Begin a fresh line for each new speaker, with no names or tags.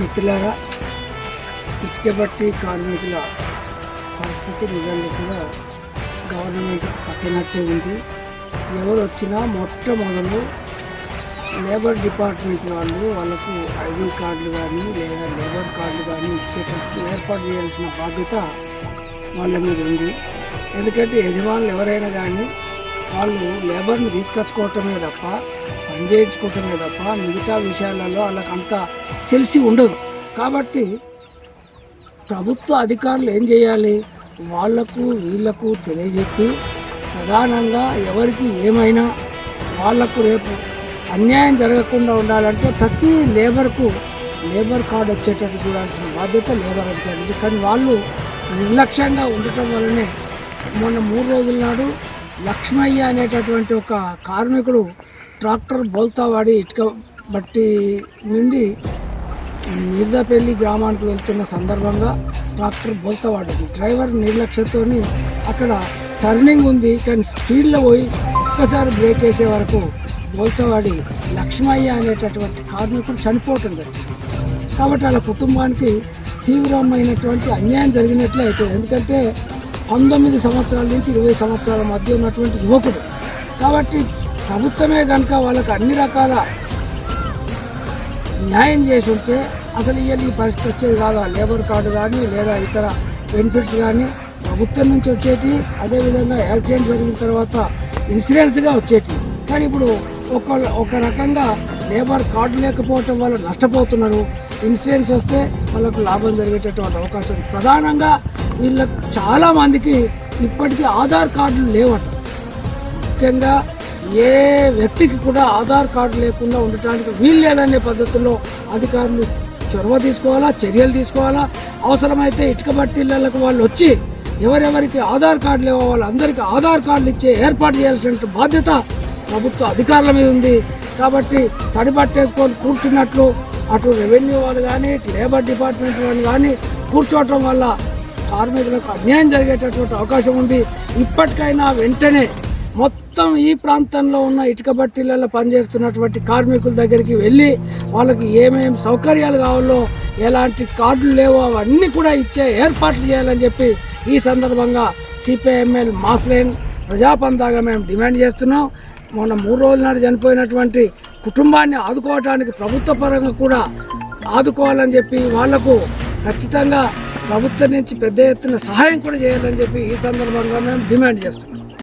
మిత్రులారా ఇటుకబట్టి కార్మికుల పరిస్థితి నిజంగా గవర్నమెంట్ పట్టినట్టే ఉంది. ఎవరు వచ్చినా మొట్టమొదలు లేబర్ డిపార్ట్మెంట్ వాళ్ళు వాళ్ళకు ఐడి కార్డులు కానీ లేదా లేబర్ కార్డులు కానీ ఇచ్చేటట్టు ఏర్పాటు చేయాల్సిన బాధ్యత వాళ్ళ మీద ఉంది. ఎందుకంటే యజమానులు ఎవరైనా కానీ వాళ్ళు లేబర్ని తీసుకొచ్చుకోవటమే తప్ప పని చేయించుకోవటమే తప్ప మిగతా విషయాలలో వాళ్ళకి అంత తెలిసి ఉండదు కాబట్టి ప్రభుత్వ అధికారులు ఏం చేయాలి? వాళ్ళకు వీళ్ళకు తెలియజెప్పి ప్రధానంగా ఎవరికి ఏమైనా వాళ్ళకు రేపు అన్యాయం జరగకుండా ఉండాలంటే ప్రతి లేబర్కు లేబర్ కార్డు వచ్చేటట్టు చూడాల్సిన బాధ్యత లేబర్ అధికారులు కానీ వాళ్ళు నిర్లక్ష్యంగా ఉండటం వల్లనే మొన్న మూడు రోజుల నాడు లక్ష్మయ్య అనేటటువంటి ఒక కార్మికుడు ట్రాక్టర్ బోల్తా వాడి ఇటుక బట్టి నుండి మిర్దాపల్లి గ్రామానికి వెళ్తున్న సందర్భంగా ట్రాక్టర్ బోల్తా వాడింది. డ్రైవర్ నిర్లక్ష్యంతో అక్కడ టర్నింగ్ ఉంది కానీ స్పీడ్లో పోయి ఒక్కసారి బ్రేక్ వేసే వరకు బోల్తవాడి లక్ష్మయ్య అనేటటువంటి కార్మికుడు చనిపోవటం జరిగింది. కాబట్టి వాళ్ళ కుటుంబానికి తీవ్రమైనటువంటి అన్యాయం జరిగినట్లే అవుతుంది ఎందుకంటే పంతొమ్మిది సంవత్సరాల నుంచి ఇరవై సంవత్సరాల మధ్య ఉన్నటువంటి యువకుడు. కాబట్టి ప్రభుత్వమే కనుక వాళ్ళకి అన్ని రకాల న్యాయం చేసి ఉంటే అసలు ఇవాళ ఈ పరిస్థితి వచ్చేది కాదు? లేబర్ కార్డు కానీ లేదా ఇతర బెనిఫిట్స్ కానీ ప్రభుత్వం నుంచి వచ్చేటి అదేవిధంగా యాక్సిడెంట్ జరిగిన తర్వాత ఇన్సూరెన్స్గా వచ్చేటి. కానీ ఇప్పుడు ఒక ఒక రకంగా లేబర్ కార్డు లేకపోవటం వల్ల నష్టపోతున్నారు. ఇన్సూరెన్స్ వస్తే వాళ్ళకు లాభం జరిగేటటువంటి అవకాశం ప్రధానంగా వీళ్ళ చాలా మందికి ఇప్పటికీ ఆధార్ కార్డులు లేవట. ముఖ్యంగా ఏ వ్యక్తికి కూడా ఆధార్ కార్డు లేకుండా ఉండటానికి వీలు లేదనే పద్ధతిలో అధికారులు చొరవ తీసుకోవాలా చర్యలు తీసుకోవాలా? అవసరమైతే ఇటుక బట్టిళ్ళకు వాళ్ళు వచ్చి ఎవరెవరికి ఆధార్ కార్డు లేవో వాళ్ళందరికీ ఆధార్ కార్డులు ఇచ్చే ఏర్పాటు చేయాల్సిన బాధ్యత ప్రభుత్వ అధికారుల మీద ఉంది. కాబట్టి తడిపట్టేసుకొని కూర్చున్నట్లు అటు రెవెన్యూ వాళ్ళు కానీ లేబర్ డిపార్ట్మెంట్ వాళ్ళు కానీ కూర్చోవటం వల్ల కార్మికులకు అన్యాయం జరిగేటటువంటి అవకాశం ఉంది. ఇప్పటికైనా వెంటనే మొత్తం ఈ ప్రాంతంలో ఉన్న ఇటుక బట్టీలలో పనిచేస్తున్నటువంటి కార్మికుల దగ్గరికి వెళ్ళి వాళ్ళకి ఏమేమి సౌకర్యాలు కావాలో ఎలాంటి కార్డులు లేవో అవన్నీ కూడా ఇచ్చే ఏర్పాట్లు చేయాలని చెప్పి ఈ సందర్భంగా సిపిఐఎంఎల్ మాస్లైన్ ప్రజాపందాగా మేము డిమాండ్ చేస్తున్నాం. మొన్న మూడు రోజుల నాడు చనిపోయినటువంటి కుటుంబాన్ని ఆదుకోవడానికి ప్రభుత్వ పరంగా కూడా ఆదుకోవాలని చెప్పి వాళ్ళకు ఖచ్చితంగా ప్రభుత్వం నుంచి పెద్ద ఎత్తున సహాయం కూడా చేయాలని చెప్పి ఈ సందర్భంగా మేము డిమాండ్ చేస్తున్నాం.